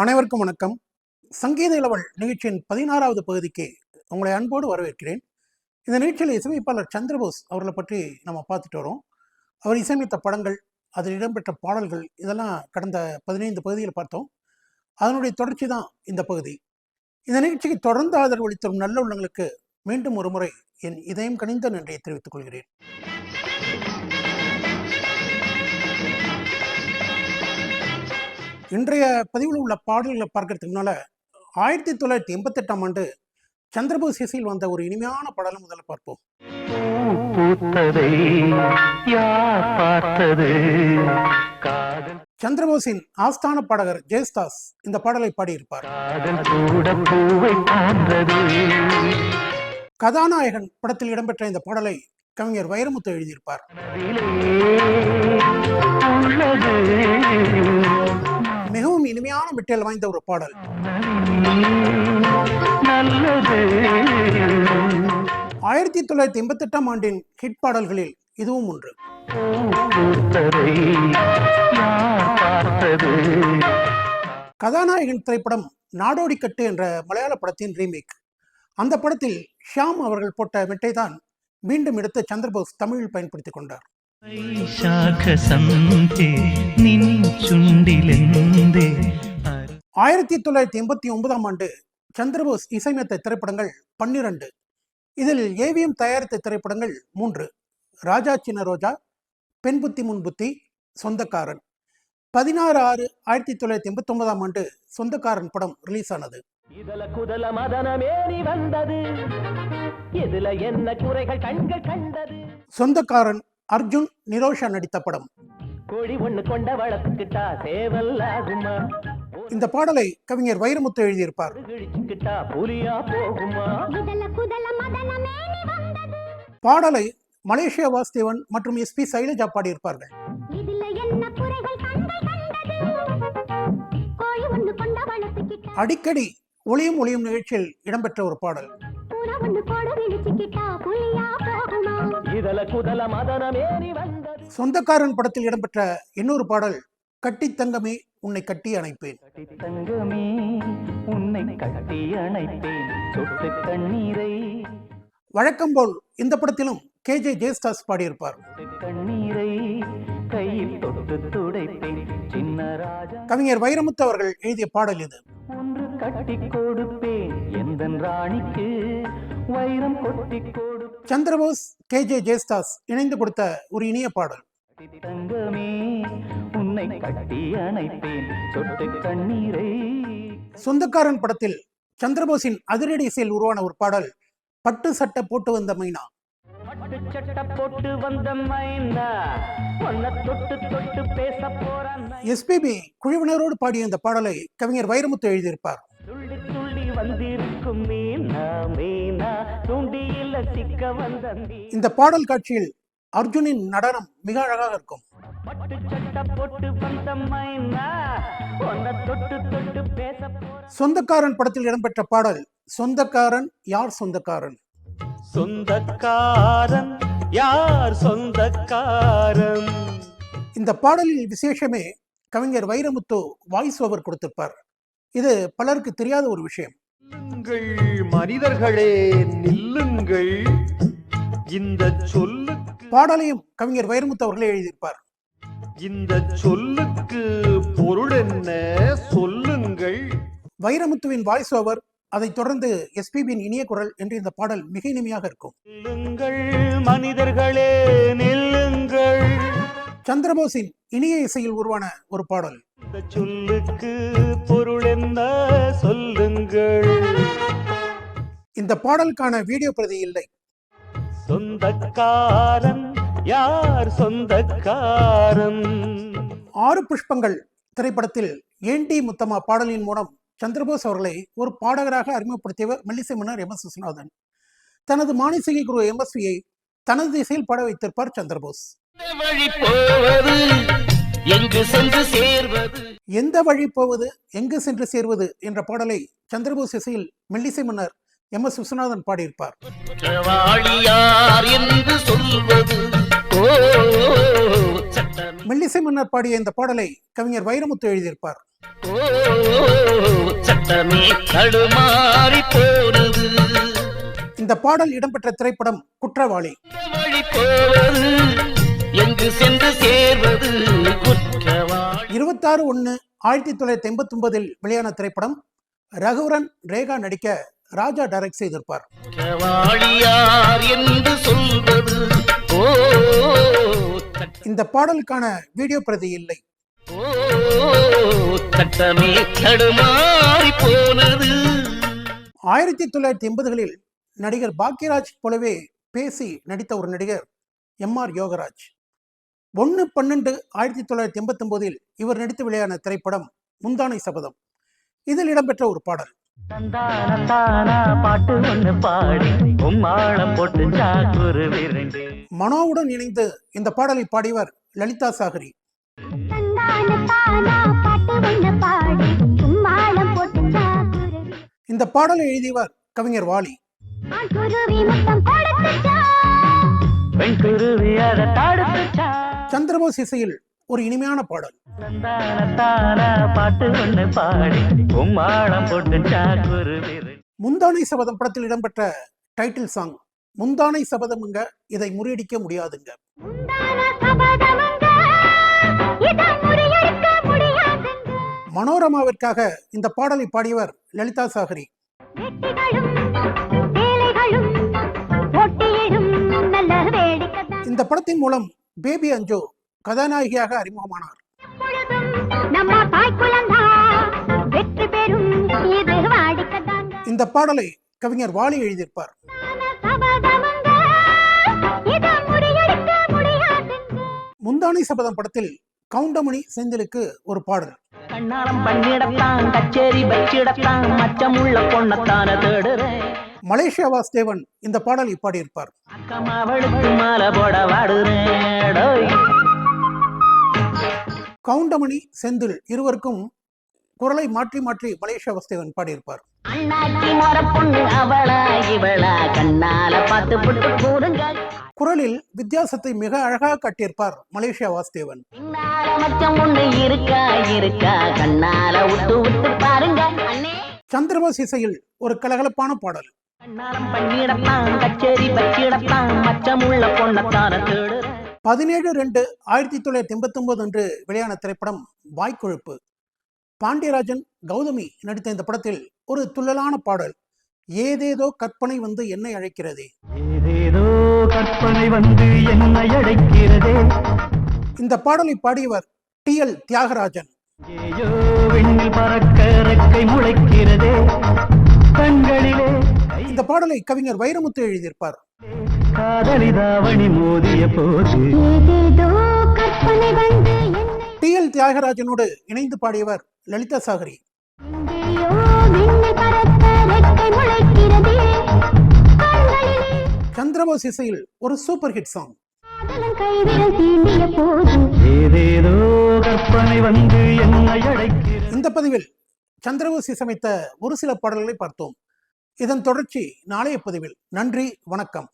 அனைவருக்கும் வணக்கம். சங்கீத இளவல் நிகழ்ச்சியின் பதினாறாவது பகுதிக்கு உங்களை அன்போடு வரவேற்கிறேன். இந்த நிகழ்ச்சியில் இசையமைப்பாளர் சந்திரபோஸ் அவர்களை பற்றி நம்ம பார்த்துட்டு வரோம். அவர் இசையமைத்த படங்கள் அதில் இடம்பெற்ற பாடல்கள் இதெல்லாம் கடந்த பதினைந்து பகுதியில் பார்த்தோம். அதனுடைய தொடர்ச்சி தான் இந்த பகுதி. இந்த நிகழ்ச்சிக்கு தொடர்ந்து ஆதரவு அளித்தரும் நல்ல உள்ளங்களுக்கு மீண்டும் ஒரு முறை என் இதயம் கணிந்த நன்றியை தெரிவித்துக் கொள்கிறேன். இன்றைய பதிவில் உள்ள பாடல்களை பார்க்கறதுக்கு முன்னால ஆயிரத்தி தொள்ளாயிரத்தி எண்பத்தெட்டாம் ஆண்டு சந்திரபோஸ் இசையில் வந்த ஒரு இனிமையான பாடலை முதல்ல பார்ப்போம். சந்திரபோஸின் ஆஸ்தான பாடகர் ஜெயஸ்தாஸ் இந்த பாடலை பாடியிருப்பார். கதாநாயகன் படத்தில் இடம்பெற்ற இந்த பாடலை கவிஞர் வைரமுத்து எழுதியிருப்பார். மிகவும் இனிமையான மெட்டல் வாய்ந்த ஒரு பாடல். ஆயிரத்தி தொள்ளாயிரத்தி எண்பத்தெட்டாம் ஆண்டின் ஹிட் பாடல்களில் இதுவும் ஒன்று. கதாநாயகன் திரைப்படம் நாடோடிக்கட்டு என்ற மலையாள படத்தின் ரீமேக் அந்த படத்தில் ஷியாம் அவர்கள் போட்ட மெட்டை தான் மீண்டும் எடுத்து சந்திரபோஸ் தமிழில் பயன்படுத்திக் கொண்டார். ஆயிரத்தி தொள்ளாயிரத்தி எண்பத்தி ஒன்பதாம் ஆண்டு சந்திரபோஸ் இசையமைத்த திரைப்படங்கள் பன்னிரண்டு. இதில் ஏவிஎம் தயாரித்த திரைப்படங்கள் மூன்று. ராஜா சின்ன ரோஜா பெண் புத்தி முன் புத்தி சொந்தக்காரன். பதினாறு ஆறு ஆயிரத்தி தொள்ளாயிரத்தி எண்பத்தி ஒன்பதாம் ஆண்டு சொந்தக்காரன் படம் ரிலீஸ் ஆனது இதல குதல மதனமேனி வந்தது. இதுல என்ன குறைகள் கண்கள் கண்டது. சொந்தக்காரன் அர்ஜுன் நிரோஷா நடித்த படம். கோழி ஒண்ணு கொண்ட வளர்த்துக்கிட்டா சேவல்லாகுமா இந்த பாடலை கவிஞர் வைரமுத்து எழுதியிருப்பார். பாடலை மலேசியா வாசுதேவன் மற்றும் எஸ்பி சைலஜா பாடியிருப்பார்கள். இதுல என்ன குறைகள் கண்கள் கண்டது? கோழி ஒண்ணு கொண்ட வளர்த்துக்கிட்டா அடிக்கடி ஒளியும் ஒளியும் நிகழ்ச்சியில் இடம்பெற்ற ஒரு பாடல். சொந்தக்காரன் படத்தில் இடம்பெற்ற இன்னொரு பாடல் கட்டி தங்கமே உன்னை கட்டி அணைப்பேன். கட்டி தங்கமே உன்னை கட்டி அணைப்பேன். சொட்டு கண்ணீரை வழக்கம் போல் இந்த படத்திலும் கே. ஜே. ஜெயஸ்தாஸ் பாடியிருப்பார். கவிஞர் வைரமுத்து அவர்கள் எழுதிய பாடல் இது. ஒன்று கட்டி கொடுப்பேன். எந்த ராணிக்கு வைரம் கொட்டி சந்திரபோஸ் கே ஜே ஜெயஸ்தாஸ் இணைந்து கொடுத்த ஒரு இனிய பாடல். சொந்தக்காரன் படத்தில் சந்திரபோஸின் அதிரடி இசையில் உருவான ஒரு பாடல் பட்டு சட்டை போட்டு வந்த மைனா. பட்டு சட்டை போட்டு வந்த மைனா. பொண்ண தொட்டு தொட்டு பேச போறான் எஸ்பிபி குழுவினரோடு பாடிய இந்த பாடலை கவிஞர் வைரமுத்து எழுதியிருப்பார். துள்ளி துள்ளி வந்திருக்கும் மீனா மீனா. மீ இந்த பாடல் காட்சியில் அர்ஜுனின் நடனம் மிக அழகாக இருக்கும். சொந்தக்காரன் படத்தில் இடம்பெற்ற பாடல் சொந்தக்காரன் யார் சொந்தக்காரன்? சொந்தக்காரன் யார் சொந்தக்காரன்? இந்த பாடலில் விசேஷமே கவிஞர் வைரமுத்து வாய்ஸ் ஓவர் கொடுத்திருப்பார். இது பலருக்கு தெரியாத ஒரு விஷயம். நில்லுங்கள் மனிதர்களே நில்லுங்கள். இந்த சொல்லுக்கு பாடலையும் கவிஞர் வைரமுத்து அவர்களே எழுதியிருப்பார். இந்த சொல்லுக்கு பொருள் என்ன? சொல்லுங்கள். வைரமுத்துவின் வாய்ஸ் ஓவர் அதைத் தொடர்ந்து எஸ்பிபியின் இனிய குரல் என்று இந்த பாடல் மிக இனிமையாக இருக்கும். நில்லுங்கள் மனிதர்களே நில்லுங்கள். சந்திரபோஸின் இனிய இசையில் உருவான ஒரு பாடல். இந்த சொல்லுக்கு பொருள் என்ன? சொல்லுங்கள். இந்த பாடலுக்கான வீடியோ பிரதி இல்லை. சொந்தக்காரன் யார் சொந்தக்காரன்? ஆறு புஷ்பங்கள் திரைப்படத்தில் ஏன்டி முத்தம்மா பாடலின் மூலம் சந்திரபோஸ் அவர்களை ஒரு பாடகராக அறிமுகப்படுத்தியவர் மெல்லிசை மன்னர் எம் எஸ் விஸ்வநாதன். தனது மானிசையை குரு எம்எஸ்வியை தனது இசையில் பாட வைத்திருப்பார் சந்திரபோஸ். எந்த வழி போவது? எங்கு சென்று சேர்வது? என்ற பாடலை சந்திரபோஸ் இசையில் மெல்லிசை மன்னர் எம். எஸ். விஸ்வநாதன் பாடியிருப்பார். மெல்லிசை மன்னர் பாடிய இந்த பாடலை கவிஞர் வைரமுத்து எழுதியிருப்பார். இந்த பாடல் இடம்பெற்ற திரைப்படம் குற்றவாளி. இருபத்தாறு ஒன்று ஆயிரத்தி தொள்ளாயிரத்தி எண்பத்தி ஒன்பதில் வெளியான திரைப்படம் ரகுவரன் ரேகா நடிக்க ராஜா டைரக்ட் செய்திருப்பார். இந்த பாடலுக்கான வீடியோ பிரதி இல்லை. ஆயிரத்தி தொள்ளாயிரத்தி எண்பதுகளில் நடிகர் பாக்யராஜ் போலவே பேசி நடித்த ஒரு நடிகர் எம் ஆர் யோகராஜ். ஒன்று பன்னெண்டு ஆயிரத்தி தொள்ளாயிரத்தி எண்பத்தொம்போதில் இவர் நடித்து வெளியான திரைப்படம் முந்தானை சபதம். இதில் இடம்பெற்ற ஒரு பாடல். பாட்டு ஒண்ணு பாடி உம்மாளம் போட்டு சாக்குரு விரண்டு. மனோவுடன் இணைந்து இந்த பாடலை பாடியவர் லலிதா சாகரி. இந்த பாடலை எழுதியவர் கவிஞர் வாலி. சந்திரபோஸ் இசையில் ஒரு இனிமையான பாடல். முந்தானை சபதம் படத்தில் இடம்பெற்ற டைட்டில் சாங் முந்தானை சபதமுங்க இதை முறியடிக்க முடியாதுங்க. மனோரமாவிற்காக இந்த பாடலை பாடியவர் லலிதா சாகரி. இந்த படத்தின் மூலம் பேபி அஞ்சு கதாநாயகியாக அறிமுகமானார். இந்த பாடலை கவிஞர் வாலி எழுதியிருப்பார். முந்தானை சபதம் படத்தில் கவுண்டமணி செந்திலுக்கு ஒரு பாடல். கண்ணாலம் பண்ணிடத்தான் கச்சேரி வச்சிடத்தான் மச்சமுள்ள பொண்ணத்தான தேடுறேன். மலேசியா வாஸ்தேவன் இந்த பாடலை பாடியிருப்பார். அக்கம்மா கவுண்டமணி செந்தில் இருவருக்கும் குரலை மாற்றி மாற்றி மலேசியா வாஸ்தேவன் பாடியிருப்பார். குரலில் வித்தியாசத்தை மிக அழகாக காட்டியிருப்பார் மலேசியா வாஸ்தேவன் சந்திரபோஸ் இசையில் ஒரு கலகலப்பான பாடல். பதினேழு ரெண்டு ஆயிரத்தி தொள்ளாயிரத்தி எண்பத்தி ஒன்பது அன்று வெளியான திரைப்படம் வாய்க்கொழுப்பு. பாண்டியராஜன் கௌதமி நடித்த இந்த படத்தில் ஒரு துள்ளலான பாடல் ஏதேதோ கற்பனை வந்து என்னை அழைக்கிறதே. ஏதேதோ கற்பனை வந்து என்னை அழைக்கிறதே. இந்த பாடலை பாடியவர் டி. எல். தியாகராஜன். இந்த பாடலை கவிஞர் வைரமுத்து எழுதியிருப்பார். காதலி தாவணி மோதிய போது. ஏதேதோ கற்பனை வந்து என்னை டி எல் தியாகராஜனோடு இணைந்து பாடியவர் லலிதா சாகரி. சந்திரபோஸ் இசையில் ஒரு சூப்பர் ஹிட் சாங். இந்த பதிவில் சந்திரபோஸ் இசையமைத்த ஒரு சில பாடல்களை பார்த்தோம். இதன் தொடர்ச்சி நாளைய பதிவில். நன்றி வணக்கம்.